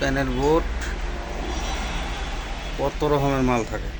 প্যানের বোট কত রকমের মাল থাকে?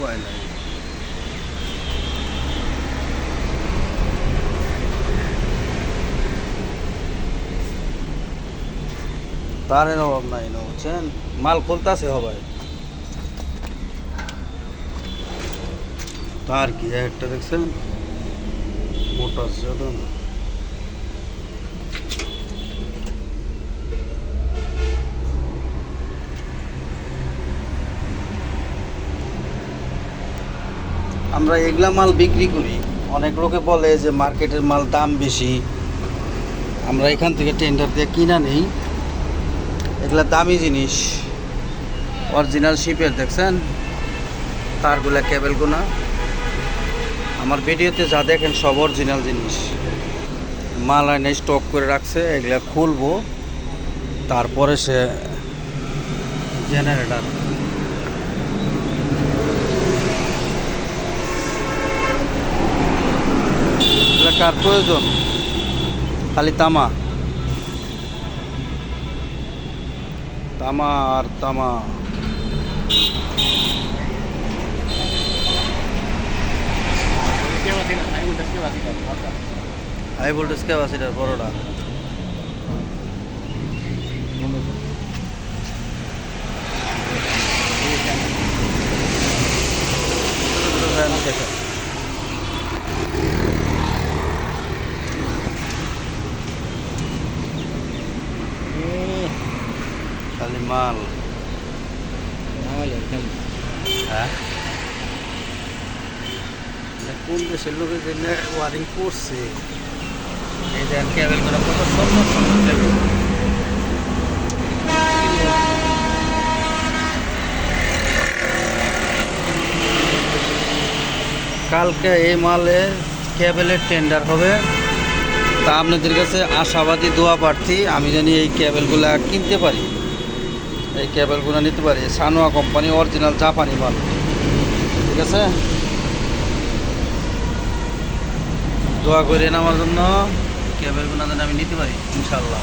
ভয় লাগে তারের অভাব নাই না বুঝছেন মাল খুলতাছে হবে তার কি একটা দেখছেন? ছিল না। আমরা এগুলা মাল বিক্রি করি। অনেক লোকে বলে যে মার্কেটের মাল দাম বেশি। আমরা এখান থেকে টেন্ডার দিয়ে কিনা নেই। এগুলা দামি জিনিস। অরিজিনাল শিপের দেখছেন? তারগুলা কেবেলগুনা আমার ভিডিওতে যা দেখেন সব অরিজিনাল জিনিস। মাল আইনে স্টক করে রাখছে, এগুলা খুলবো। তারপরে সে জেনারেটার এগুলা কার প্রয়োজন। খালি তামা। তামা আর তামা। হাই ভোল্টেজ ক্যাপাসিটার বড়টা। দেখেন খালি মাল কোন দেশের লোকের জন্য ওয়ারিং করছে? এই দেন ক্যাবেল করা কত সুন্দর সুন্দর ক্যাবেল কালকে এই মালে ক্যাবেলের টেন্ডার হবে। তা আপনাদের কাছে আশাবাদী দোয়া প্রার্থী আমি জানি এই ক্যাবেলগুলা কিনতে পারি। এই ক্যাবেলগুলো নিতে পারি। সানোয়া কোম্পানি অরিজিনাল জাপানি মাল। ঠিক আছে? দোয়া করেন আমার জন্য ক্যাবেলগুলো যেন আমি নিতে পারি ইনশাল্লাহ